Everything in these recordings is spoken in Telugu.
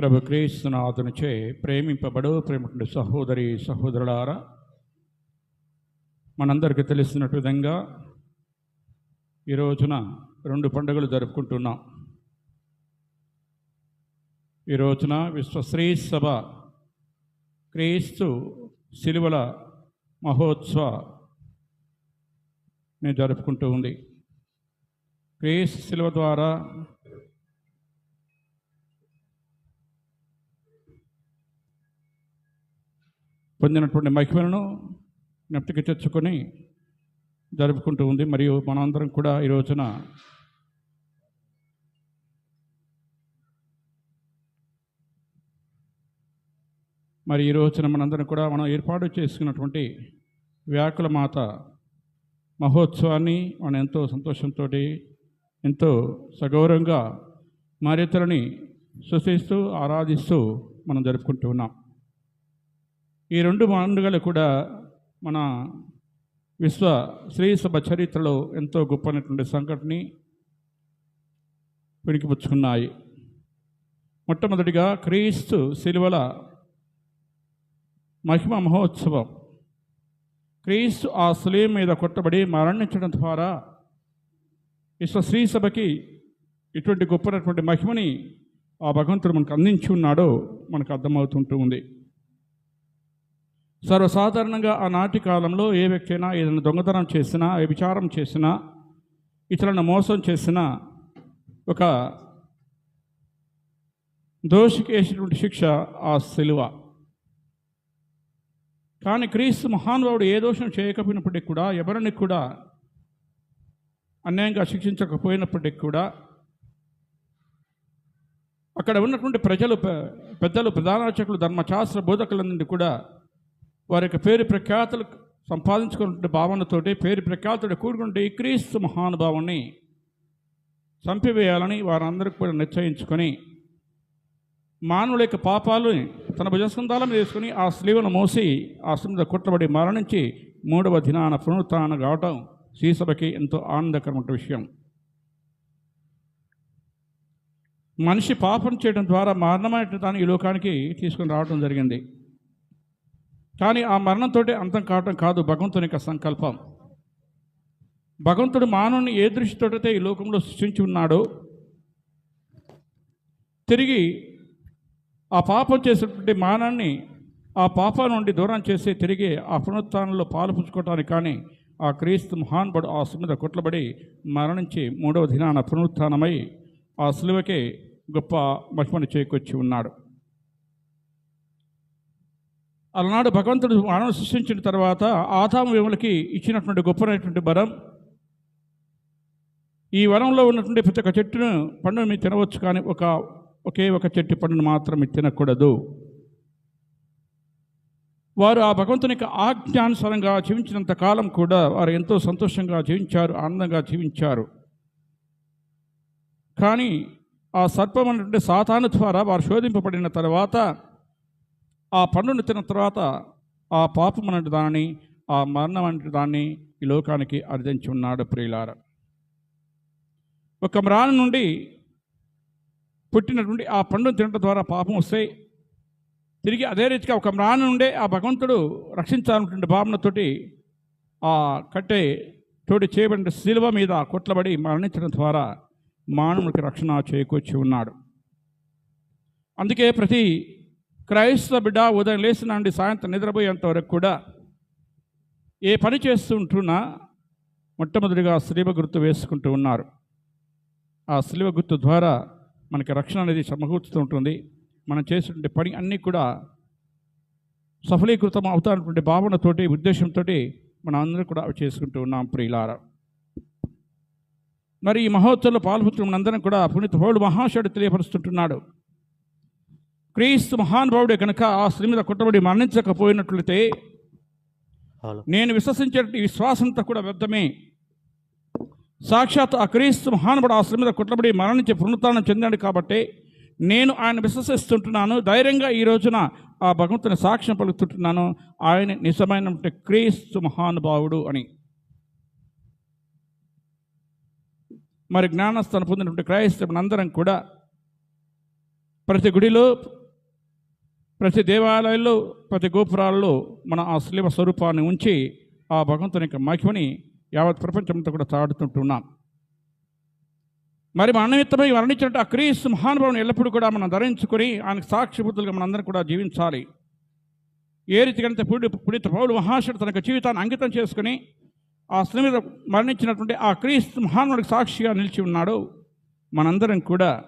ప్రభు క్రీస్తునాథునిచే ప్రేమింపబడు ప్రేమటువంటి సహోదరి సహోదరులారా మనందరికీ తెలిసినట్టు విధంగా ఈ రోజున రెండు పండుగలు జరుపుకుంటున్నాం. ఈ రోజున విశ్వశ్రీ సభ క్రీస్తు శిలువల మహోత్సవ నేను జరుపుకుంటూ ఉంది. క్రీస్తు శిలువ ద్వారా పొందినటువంటి మహిమలను జ్ఞప్తికి తెచ్చుకొని జరుపుకుంటూ ఉంది. మరియు మనందరం కూడా ఈ రోజున మరి ఈ రోజున మనందరం కూడా మనం ఏర్పాటు చేసుకున్నటువంటి వ్యాకుల మాత మహోత్సవాన్ని మనం ఎంతో సంతోషంతో ఎంతో సగౌరవంగా మరితలని సృష్టిస్తూ ఆరాధిస్తూ మనం జరుపుకుంటూ ఉన్నాం. ఈ రెండు పండుగలు కూడా మన విశ్వ శ్రీసభ చరిత్రలో ఎంతో గొప్పనటువంటి సంఘటనని వెనికిపుచ్చుకున్నాయి మొట్టమొదటిగా క్రీస్తు శిలువల మహిమ మహోత్సవం. క్రీస్తు ఆ శిలువ మీద కొట్టబడి మరణించడం ద్వారా విశ్వ శ్రీసభకి ఇటువంటి గొప్పనటువంటి మహిమని ఆ భగవంతుడు మనకు అందించి ఉన్నాడో మనకు అర్థమవుతుంటూ ఉంది. సర్వసాధారణంగా ఆనాటి కాలంలో ఏ వ్యక్తి అయినా ఏదైనా దొంగతనం చేసినా విచారం చేసినా ఇతరులను మోసం చేసినా ఒక దోషికి వేసినటువంటి శిక్ష ఆ సెలువ. కానీ క్రీస్తు మహానుభావుడు ఏ దోషం చేయకపోయినప్పటికీ కూడా ఎవరిని కూడా అన్యాయంగా శిక్షించకపోయినప్పటికీ కూడా అక్కడ ఉన్నటువంటి ప్రజలు పెద్దలు ప్రధానార్చకులు ధర్మశాస్త్ర బోధకులందరినీ కూడా వారి యొక్క పేరు ప్రఖ్యాతులు సంపాదించుకున్న భావనతోటి పేరు ప్రఖ్యాతుడు కూడుకుంటే ఈ క్రీస్తు మహానుభావుని చంపివేయాలని వారందరికీ కూడా నిశ్చయించుకొని మానవుల యొక్క పాపాలు తన భుజస్కంధాల మీద వేసుకుని ఆ స్లీవును మోసి ఆ మీద కుట్టబడి మరణించి మూడవ దినాన పునరుత్న కావటం శ్రీసభకి ఎంతో ఆనందకరమైన విషయం. మనిషి పాపం చేయడం ద్వారా మరణమైన దాన్ని ఈ లోకానికి తీసుకుని రావడం జరిగింది. కానీ ఆ మరణంతో అంతం కావటం కాదు భగవంతుని యొక్క సంకల్పం. భగవంతుడు మానవుని ఏ దృష్టితోటైతే ఈ లోకంలో సృష్టించి ఉన్నాడో తిరిగి ఆ పాపం చేసినటువంటి మానాన్ని ఆ పాపం నుండి దూరం చేసి తిరిగి ఆ పునరుత్నంలో పాలు పుచ్చుకోవటానికి కానీ ఆ క్రీస్తు మహాన్బడు ఆ మీద కొట్లబడి మరణించి మూడవ దినాన పునరుత్నమై ఆ సులువకే గొప్ప మహిమను చేకూర్చి ఉన్నాడు. అలనాడు భగవంతుడు మానవుడు సృష్టించిన తర్వాత ఆదాము విమలకి ఇచ్చినటువంటి గొప్పనటువంటి వరం? ఈ వరంలో ఉన్నటువంటి ప్రతి ఒక్క చెట్టును పండును మీరు తినవచ్చు కానీ ఒక ఒకే ఒక చెట్టు పండును మాత్రం మీరు తినకూడదు. వారు ఆ భగవంతుని యొక్క ఆజ్ఞానుసారంగా జీవించినంత కాలం కూడా వారు ఎంతో సంతోషంగా జీవించారు ఆనందంగా జీవించారు. కానీ ఆ సర్పం అనేటువంటి సాతాను ద్వారా వారు శోధింపబడిన తర్వాత ఆ పండును తిన్న తర్వాత ఆ పాపం అనే దాన్ని ఆ మరణం అనే దాన్ని ఈ లోకానికి అర్థించి ఉన్నాడు ప్రియులార. ఒక మ్రాణం నుండి పుట్టినటువంటి ఆ పండును తినడం ద్వారా పాపం వస్తాయి తిరిగి అదే రీతిగా ఒక మ్రాణం నుండే ఆ భగవంతుడు రక్షించాలన్నటువంటి భావనతోటి ఆ కట్టే తోటి చేయబడిన శిలువ మీద కొట్లబడి మరణించడం ద్వారా మానవునికి రక్షణ చేకూర్చి ఉన్నాడు. అందుకే ప్రతి క్రైస్తవ బిడ్డ ఉదయం లేచిన నుండి సాయంత్రం నిద్రపోయేంత వరకు కూడా ఏ పని చేస్తుంటున్నా మొట్టమొదటిగా శిలువ గుర్తు వేసుకుంటూ ఉన్నారు. ఆ శ్రీవ గుర్తు ద్వారా మనకి రక్షణ అనేది సమకూర్చుతూ ఉంటుంది. మనం చేసినటువంటి పని అన్నీ కూడా సఫలీకృతం అవుతానటువంటి భావనతోటి ఉద్దేశంతో మనం అందరం కూడా అవి చేసుకుంటూ ఉన్నాం ప్రియులారా. మరి ఈ మహోత్సవంలో పాల్గొంటున్న మనందరం కూడా పునీత పౌరుడు మహాశయుడు తెలియపరుస్తుంటున్నాడు. క్రీస్తు మహానుభావుడే కనుక ఆ స్త్రీ మీద కొట్టబడి మరణించకపోయినట్లయితే నేను విశ్వసించే విశ్వాసంతో కూడా వ్యర్థమే. సాక్షాత్ ఆ క్రీస్తు మహానుభుడు ఆ స్త్రీ మీద కొట్టబడి మరణించి పునరుత్థానం చెందాడు కాబట్టి నేను ఆయన విశ్వసిస్తుంటున్నాను. ధైర్యంగా ఈ రోజున ఆ భగవంతుని సాక్ష్యం పలుకుతుంటున్నాను. ఆయన నిజమైన క్రీస్తు మహానుభావుడు అని. మరి జ్ఞానస్థానం పొందినటువంటి క్రైస్తవులందరం కూడా ప్రతి గుడిలో ప్రతి దేవాలయాల్లో ప్రతి గోపురాల్లో మన ఆ శిలువ స్వరూపాన్ని ఉంచి ఆ భగవంతుని యొక్క మహిమని యావత్ ప్రపంచంతో కూడా చాడుతుంటున్నాం మరి మన నిమిత్తమై వర్ణించినట్టు ఆ క్రీస్తు మహానుభావుని ఎల్లప్పుడూ కూడా మనం ధరించుకొని ఆయనకు సాక్షిభూతులుగా మనందరం కూడా జీవించాలి. ఏ రీతికంటే పుడి పుడిత పౌలు మహాశుడు తన యొక్క జీవితాన్ని అంకితం చేసుకుని ఆ స్త్రీ మీద మరణించినటువంటి ఆ క్రీస్తు మహానుడికి సాక్షిగా నిలిచి ఉన్నాడు. మనందరం కూడా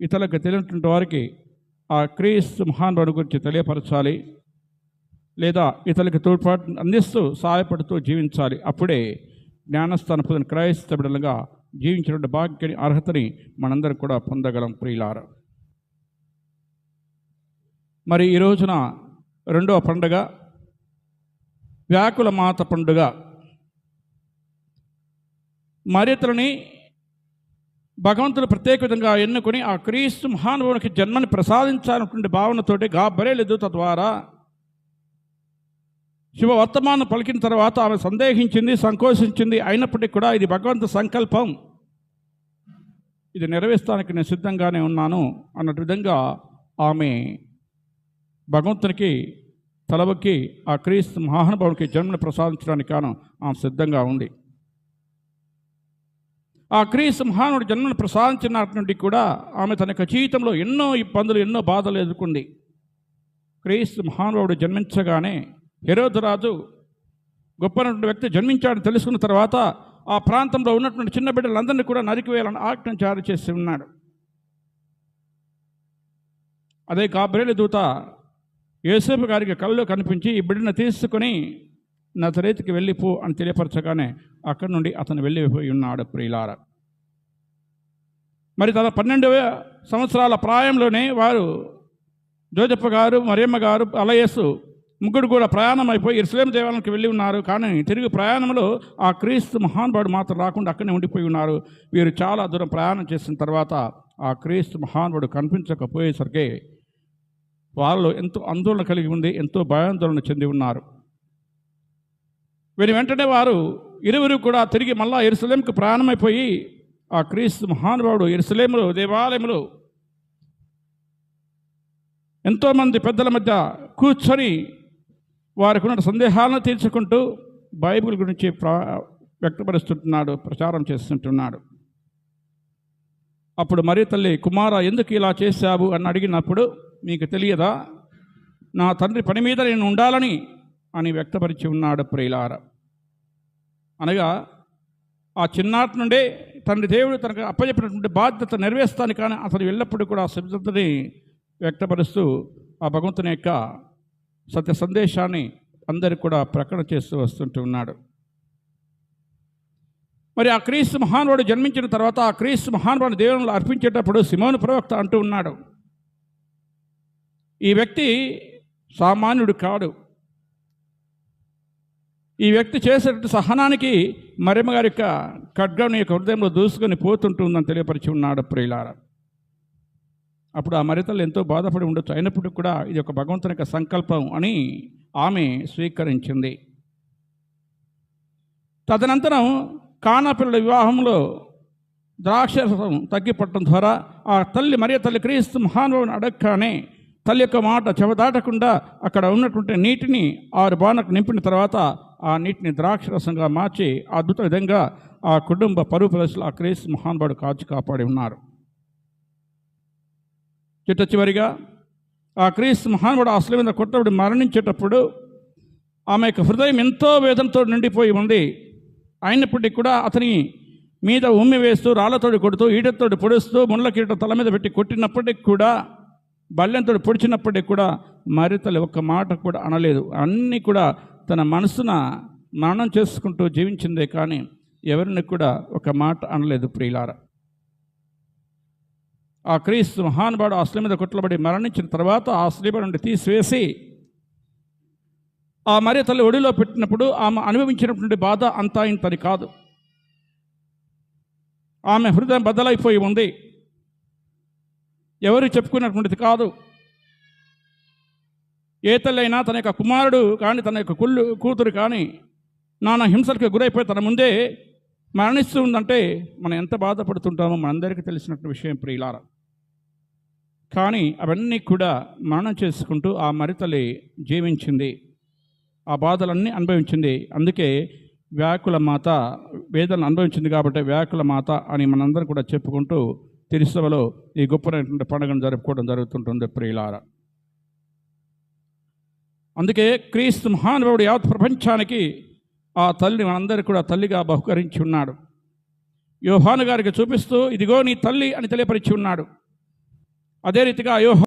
ఇతరులకు తెలియనటువంటి వారికి ఆ క్రీస్తు మహానుభావుడి గురించి తెలియపరచాలి లేదా ఇతరులకు తోడ్పాటు అందిస్తూ సహాయపడుతూ జీవించాలి. అప్పుడే జ్ఞానస్థాన పొందిన క్రైస్త బిడ్డలుగా జీవించినటువంటి భాగ్యని అర్హతని మనందరం కూడా పొందగలం ప్రియులార. మరి ఈ రోజున రెండవ పండుగ వ్యాకుల మాత పండుగ. మరితలని భగవంతుడు ప్రత్యేక విధంగా ఎన్నుకొని ఆ క్రీస్తు మహానుభావునికి జన్మని ప్రసాదించాలన్నటువంటి భావనతోటి గాబరేలేదు తద్వారా శివ వర్తమానం పలికిన తర్వాత ఆమె సందేహించింది సంకోచించింది. అయినప్పటికీ కూడా ఇది భగవంతు సంకల్పం. ఇది నెరవేర్చడానికి నేను సిద్ధంగానే ఉన్నాను అన్నట్టు విధంగా ఆమె భగవంతునికి తలవకి ఆ క్రీస్తు మహానుభావునికి జన్మను ప్రసాదించడానికి కాను ఆమె సిద్ధంగా ఉంది. ఆ క్రీస్తు మహానుడు జన్మను ప్రసాదించినటి నుండి కూడా ఆమె తన యొక్క జీవితంలో ఎన్నో ఇబ్బందులు ఎన్నో బాధలు ఎదుర్కొంది. క్రీస్తు మహానుభావుడు జన్మించగానే హెరోదరాజు గొప్పనటువంటి వ్యక్తి జన్మించాడని తెలుసుకున్న తర్వాత ఆ ప్రాంతంలో ఉన్నటువంటి చిన్న బిడ్డలందరినీ కూడా నరికివేయాలని ఆజ్ఞ జారీ చేసి ఉన్నాడు. అదే గాబ్రేలు దూత యేసేపు గారికి కళ్ళు కనిపించి ఈ బిడ్డను తీసుకుని నజరేతికి వెళ్ళిపో అని తెలియపరచగానే అక్కడి నుండి అతను వెళ్ళిపోయి ఉన్నాడు ప్రియులార. మరి తన పన్నెండవ సంవత్సరాల ప్రాయంలోనే వారు జోజప్ప గారు మరియమ్మ గారు అలయస్సు ముగ్గురు కూడా ప్రయాణం అయిపోయి ఇరుసలేం దేవాలయానికి వెళ్ళి ఉన్నారు. కానీ తిరిగి ప్రయాణంలో ఆ క్రీస్తు మహానుభావుడు మాత్రం రాకుండా అక్కడనే ఉండిపోయి ఉన్నారు. వీరు చాలా దూరం ప్రయాణం చేసిన తర్వాత ఆ క్రీస్తు మహానుభావుడు కనిపించకపోయేసరికి వాళ్ళు ఎంతో ఆందోళన కలిగి ఉంది ఎంతో భయాందోళన చెంది ఉన్నారు. వీరి వెంటనే వారు ఇరువురు కూడా తిరిగి మళ్ళా ఎరుసలేంకు ప్రయాణమైపోయి ఆ క్రీస్తు మహానుభావుడు ఎరుసలేములు దేవాలయములు ఎంతోమంది పెద్దల మధ్య కూర్చొని వారికి ఉన్న సందేహాలను తీర్చుకుంటూ బైబిల్ గురించి ప్రా వ్యక్తపరుస్తుంటున్నాడు ప్రచారం చేస్తుంటున్నాడు. అప్పుడు మరి తల్లి కుమార ఎందుకు ఇలా చేశావు? అని అడిగినప్పుడు మీకు తెలియదా? నా తండ్రి పని మీద నేను ఉండాలని అని వ్యక్తపరిచి ఉన్నాడు ప్రియులారా. అనగా ఆ చిన్నాటి నుండే తండ్రి దేవుడు తనకు అప్పచెప్పినటువంటి బాధ్యత నెరవేర్స్తాను కానీ అతను వెళ్ళప్పుడు కూడా ఆ సిద్ధతని వ్యక్తపరుస్తూ ఆ భగవంతుని యొక్క సత్య సందేశాన్ని అందరికి కూడా ప్రకటన చేస్తూ వస్తుంటూ ఉన్నాడు. మరి ఆ క్రీస్తు మహానుడు జన్మించిన తర్వాత ఆ క్రీస్తు మహానుడు దేవుని అర్పించేటప్పుడు సిమోను ప్రవక్త అంటూ ఉన్నాడు. ఈ వ్యక్తి సామాన్యుడు కాడు. ఈ వ్యక్తి చేసేటువంటి సహనానికి మరిమ గారి యొక్క ఖడ్గం యొక్క హృదయంలో దూసుకొని పోతుంటుందని తెలియపరిచి ఉన్నాడు ప్రియులార. అప్పుడు ఆ మరితలు ఎంతో బాధపడి ఉండొచ్చు. అయినప్పటికీ కూడా ఇది ఒక భగవంతుని యొక్క సంకల్పం అని ఆమె స్వీకరించింది. తదనంతరం కానాపిల్లల వివాహంలో ద్రాక్షరసం తగ్గిపట్టడం ద్వారా ఆ తల్లి మరియ తల్లి క్రీస్తు మహానుభావుని అడగగానే తల్లి యొక్క మాట చెవదాటకుండా అక్కడ ఉన్నటువంటి నీటిని ఆరు బాణకు నింపిన తర్వాత ఆ నీటిని ద్రాక్షరసంగా మార్చి అద్భుత విధంగా ఆ కుటుంబ పరువు ప్రదర్శనలు ఆ క్రీస్తు మహానుభావుడు కాచి కాపాడి ఉన్నారు. చిట్ట చివరిగా ఆ క్రీస్తు మహానుభావుడు అసలు మీద కొట్టబడి మరణించేటప్పుడు ఆమె యొక్క హృదయం ఎంతో వేదనతో నిండిపోయి ఉంది. అయినప్పటికీ కూడా అతని మీద ఉమ్మి వేస్తూ రాళ్ళతోటి కొడుతూ ఈటతోటి పొడుస్తూ ముళ్ళ కీట తల మీద పెట్టి కొట్టినప్పటికి కూడా బల్లెంతో పొడిచినప్పటికి కూడా మరితలు ఒక్క మాట కూడా అనలేదు. అన్నీ కూడా తన మనసున మరణం చేసుకుంటూ జీవించిందే కానీ ఎవరిని కూడా ఒక మాట అనలేదు ప్రియులార. ఆ క్రీస్తు మహానుభావుడు ఆ మీద కొట్లబడి మరణించిన తర్వాత ఆ స్త్రీ నుండి తీసివేసి ఆ మరి తల్లి ఒడిలో పెట్టినప్పుడు ఆమె అనుభవించినటువంటి బాధ అంతా ఇంతని కాదు. ఆమె హృదయం బద్దలైపోయి ఉంది. ఎవరు చెప్పుకున్నటువంటిది కాదు. ఏ తల్లైనా తన యొక్క కుమారుడు కానీ తన యొక్క కుళ్ళు కూతురు కానీ నానా హింసలకు గురైపోయి తన ముందే మరణిస్తూ ఉందంటే మనం ఎంత బాధపడుతుంటామో మనందరికీ తెలిసినటువంటి విషయం ప్రియులార. కానీ అవన్నీ కూడా మరణం చేసుకుంటూ ఆ మరితల్లి జీవించింది. ఆ బాధలన్నీ అనుభవించింది. అందుకే వ్యాకుల మాత వేదనలు అనుభవించింది కాబట్టి వ్యాకుల మాత అని మనందరం కూడా చెప్పుకుంటూ తిరుసభలో ఈ గొప్పనటువంటి పండుగను జరుపుకోవడం జరుగుతుంటుంది ప్రియులార. అందుకే క్రీస్తు మహానుభావుడు యావత్ ప్రపంచానికి ఆ తల్లిని మనందరికీ కూడా తల్లిగా బహుకరించి ఉన్నాడు. యోహాను గారికి చూపిస్తూ ఇదిగో నీ తల్లి అని తెలియపరిచి ఉన్నాడు. అదే రీతిగా యోహ